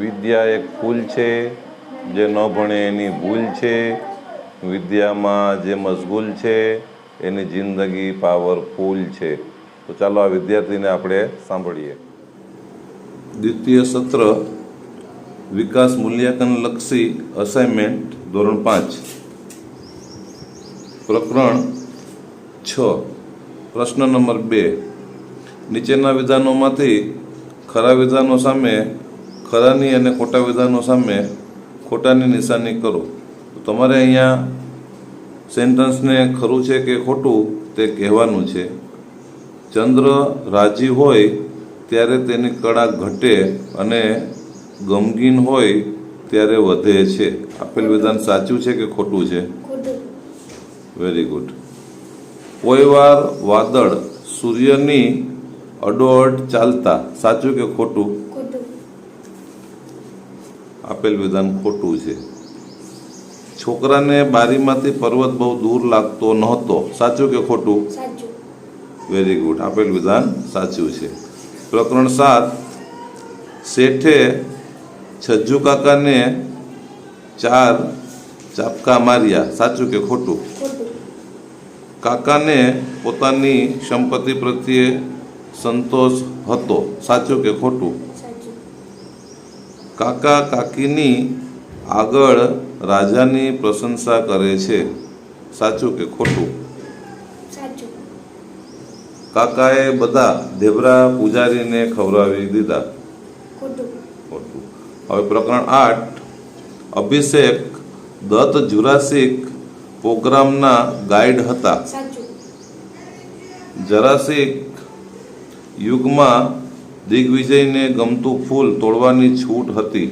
વિદ્યા એક ફૂલ છે, જે ન ભણે એની ભૂલ છે. વિદ્યામાં જે મશગુલ છે, એની જિંદગી પાવરફુલ છે. તો ચાલો આ વિદ્યાર્થીને આપણે સાંભળીએ. દ્વિતીય સત્ર, વિકાસ મૂલ્યાંકન લક્ષી અસાઇનમેન્ટ ધોરણ પાંચ. પ્રકરણ છ, પ્રશ્ન નંબર બે. નીચેના વિધાનોમાંથી ખરા વિધાનો સામે ખરાની અને ખોટા વિધાનો સામે ખોટાની નિશાની કરો. તો તમારે અહીંયા સેન્ટન્સને ખરું છે કે ખોટું તે કહેવાનું છે. ચંદ્ર રાજી હોય ત્યારે તેની કળા ઘટે અને ગમગીન હોય ત્યારે વધે છે. આપેલ વિધાન સાચું છે કે ખોટું છે? વેરી ગુડ કોઈ વાર વાદળ સૂર્યની અડોઅડ ચાલતા સાચું કે ખોટું ખોટું? આપેલ વિધાન ખોટું છે. છોકરાને બારીમાંથી પર્વત બહુ દૂર લાગતો નહોતો. સાચું કે ખોટું? વેરી ગુડ આપેલ વિધાન સાચું છે. પ્રકરણ સાત. શેઠે છજ્જુ કાકાને ચાર ચાપકા માર્યા. સાચું કે ખોટું. કાકાને પોતાની સંપત્તિ પ્રત્યે સંતોષ હતો. સાચું કે ખોટું? કાકા કાકીની આગળ રાજાની પ્રશંસા કરે છે. સાચું કે ખોટું? કાકાએ બધા ધેબરા પૂજારીને ખવડાવી દીધા. ખોટું. હવે પ્રકરણ આઠ. અભિષેક દત્ત જુરાસિક પ્રોગ્રામના ગાઈડ હતા. જરાસિક યુગમાં દિગ્વિજયને ગમતું ફૂલ તોડવાની છૂટ હતી.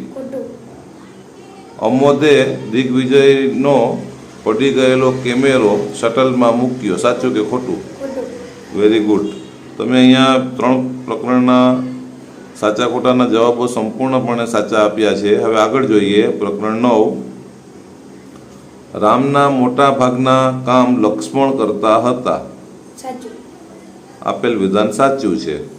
અમોદે દિગ્વિજયનો પડી ગયેલો કેમેરો શટલમાં મૂક્યો. સાચું કે ખોટું? વેરી ગુડ તમે અહીંયા ત્રણ પ્રકરણના સાચા ખોટાના જવાબો સંપૂર્ણપણે સાચા આપ્યા છે. હવે આગળ જોઈએ પ્રકરણ નવ. રામના મોટા ભાગના કામ લક્ષ્મણ કરતા હતા. આપેલ વિધાન સાચું છે.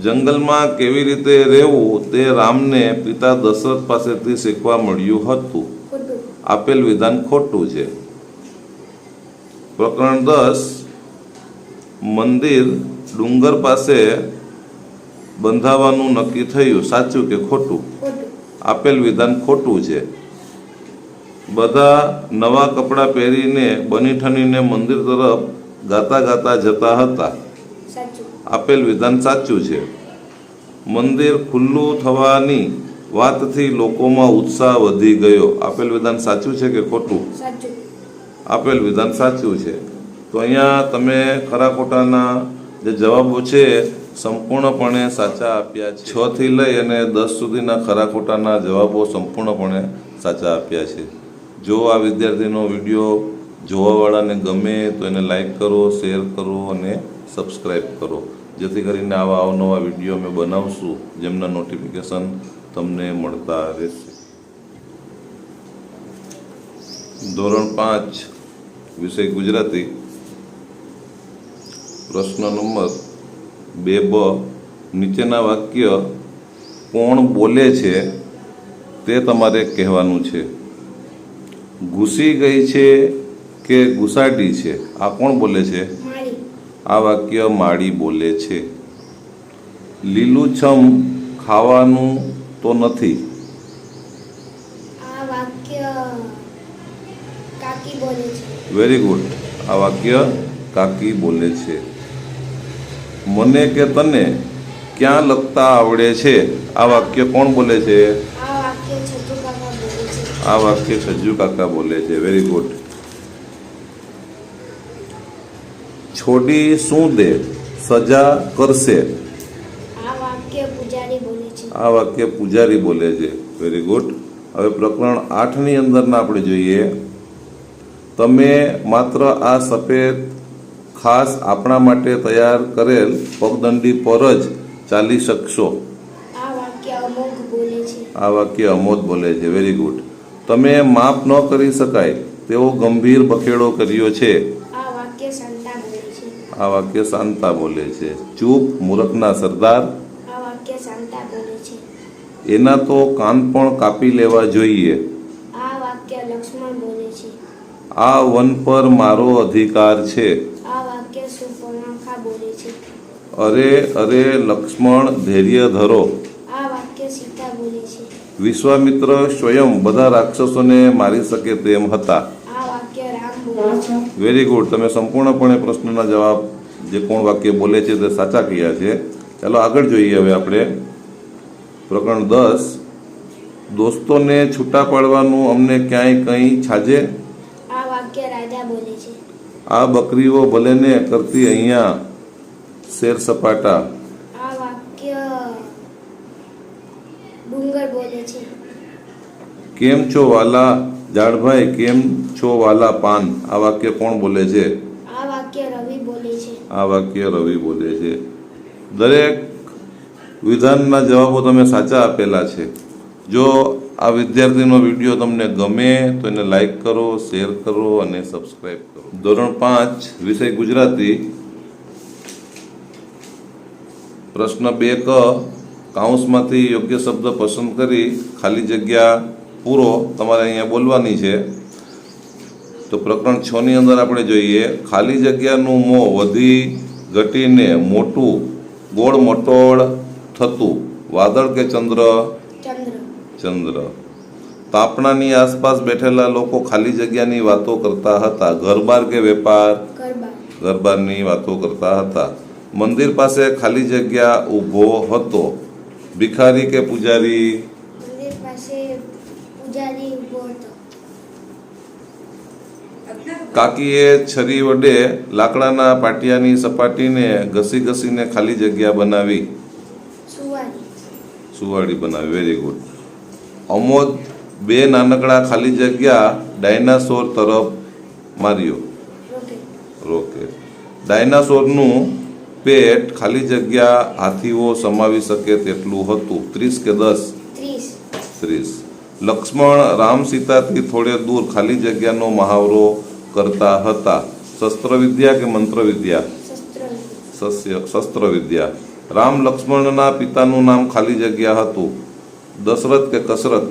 જંગલમાં કેવી રીતે રહેવું તે રામને પિતા દશરથ પાસેથી શીખવા મળ્યું હતું. આપેલ વિધાન ખોટું છે. પ્રકરણ દસ મંદિર ડુંગર પાસે બંધાવવાનું નક્કી થયું. સાચું કે ખોટું. આપેલ વિધાન ખોટું છે. બધા નવા કપડાં પહેરીને બની ઠનીને મંદિર તરફ ગાતા ગાતા જતા હતા. આપેલ વિધાન સાચું છે. મંદિર ખુલ્લું થવાની વાતથી લોકોમાં ઉત્સાહ વધી ગયો. આપેલ વિધાન સાચું છે કે ખોટું? આપેલ વિધાન સાચું છે. તો અહીંયા તમે ખરા ખોટાના જે જવાબો છે સંપૂર્ણપણે સાચા આપ્યા છે. છ થી લઈ અને દસ સુધીના ખરા ખોટાના જવાબો સંપૂર્ણપણે સાચા આપ્યા છે. જો આ વિદ્યાર્થીનો વીડિયો જોવાવાળાને ગમે તો એને લાઈક કરો શેર કરો અને સબસ્ક્રાઈબ કરો. જેથી કરીને આવા અવનવા વીડિયો અમે બનાવશું, જેમના નોટિફિકેશન તમને મળતા રહેશે. ધોરણ પાંચ, વિષય ગુજરાતી. પ્રશ્ન નંબર બે બ, નીચેના વાક્ય કોણ બોલે છે તે તમારે કહેવાનું છે. ઘૂસી ગઈ છે કે ઘુસાટી છે? આ કોણ બોલે છે? આ વાક્ય માળી બોલે છે. લીલુંછમ ખાવાનું તો નથી. આ વાક્ય કાકી બોલે છે. વેરી ગુડ આ વાક્ય કાકી બોલે છે. મને કે તને ક્યાં લખતા આવડે છે? આ વાક્ય કોણ બોલે છે? આ વાક્ય બોલે છે. આ વાક્ય સજ્જુ કાકા બોલે છે. વેરી ગુડ છોડી શું દે? સજા કરશે. આ વાક્ય પૂજારી બોલે છે. વેરી ગુડ હવે પ્રકરણ આઠની અંદરના આપણે જોઈએ. તમે માત્ર આ સફેદ ખાસ આપણા માટે તૈયાર કરેલ પગદંડી પર જ ચાલી શકશો. આ વાક્ય અમોદ બોલે છે. વેરી ગુડ તમે માફ ન કરી શકાય તેવો ગંભીર બખેડો કર્યો છે. આ વાક્ય શાંતા બોલે છે? ચૂપ મૂરખના સરદાર? આ વાક્ય શાંતા બોલે છે. એના તો કાન પણ કાપી લેવા જોઈએ. આ વાક્ય લક્ષ્મણ બોલે છે. આ વન પર મારો અધિકાર છે. આ વાક્ય સુપર્ણખા બોલે છે. અરે અરે લક્ષ્મણ ધૈર્ય ધરો. આ વાક્ય સીતા બોલે છે. વિશ્વામિત્ર સ્વયં બધા રાક્ષસોને મારી શકે તેમ હતા આ વાક્ય રામ બોલે છે વેરી ગુડ તમે સંપૂર્ણપણે પ્રશ્નના જવાબ જે કોણ વાક્ય બોલે છે તે સાચા કહ્યા છે. ચાલો આગળ જોઈએ હવે આપણે. પ્રકરણ દસ. દોસ્તોને છૂટા પાડવાનું અમને ક્યાંય કંઈ છાજે? આ બકરીઓ ભલે ને કરતી અહીંયા શેર સપાટા. કેમ છો વાલા જાડભાઈ? કેમ છો વાલા પાન આ વાક્ય કોણ બોલે છે? આ વાક્ય રવિ બોલે છે. આ વાક્ય રવિ બોલે છે. દરેક વિધાનના જવાબો તમે સાચા આપેલા છે. જો આ વિદ્યાર્થીનો વીડિયો તમને ગમે તો એને લાઈક કરો શેર કરો અને સબસ્ક્રાઈબ કરો. ધોરણ પાંચ વિષય ગુજરાતી. પ્રશ્ન બે ક કાઉન્સમાંથી યોગ્ય શબ્દ પસંદ કરી ખાલી જગ્યા પૂરો. તમારે અહીંયા બોલવાની છે. તો પ્રકરણ છ ની અંદર આપણે જોઈએ ખાલી જગ્યાનું મોં વધી ઘટીને મોટું ગોળ મટોળ થતું વાદળ કે ચંદ્ર? ચંદ્ર. તાપણાની આસપાસ બેઠેલા લોકો ખાલી જગ્યાની વાતો કરતા હતા. ઘરબાર કે વેપાર? ઘરબારની વાતો કરતા હતા. મંદિર પાસે ખાલી જગ્યા ઊભો હતો. ભિખારી કે પૂજારી? મંદિર પાસે પૂજારી ઊભો હતો. કાકીએ છરી વડે લાકડાના પાટિયાની સપાટીને ઘસી ઘસીને ખાલી જગ્યા બનાવી. સુવાડી બનાવી. વેરી ગુડ અમોદ બે નાનકડા ખાલી જગ્યા ડાયનાસોર તરફ માર્યો. રોકેટ. ડાયનાસોરનું પેટ ખાલી જગ્યા હાથીઓ સમાવી શકે તેટલું હતું. ત્રીસ કે દસ? ત્રીસ. લક્ષ્મણ રામ સીતાથી થોડે દૂર ખાલી જગ્યાનો મહાવરો કરતા હતા. શસ્ત્ર વિદ્યા કે મંત્ર વિદ્યા શસ્ત્ર વિદ્યા રામ લક્ષ્મણના પિતાનું નામ ખાલી જગ્યા હતું. દશરથ કે કસરત?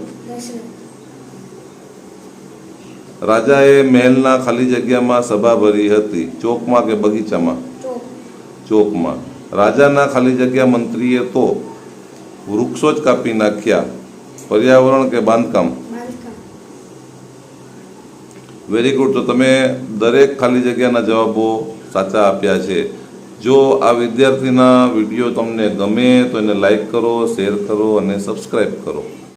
રાજાએ મહેલના ખાલી જગ્યામાં સભા ભરી હતી. ચોકમાં કે બગીચામાં? ચોકમાં. રાજાના ખાલી જગ્યા મંત્રીએ તો વૃક્ષો જ કાપી નાખ્યા. પર્યાવરણ કે બાંધકામ? વેરી ગુડ તો તમે દરેક ખાલી જગ્યાના જવાબો સાચા આપ્યા છે. જો આ વિદ્યાર્થીના વીડિયો તમને ગમે તો એને લાઈક કરો શેર કરો અને સબસ્ક્રાઈબ કરો.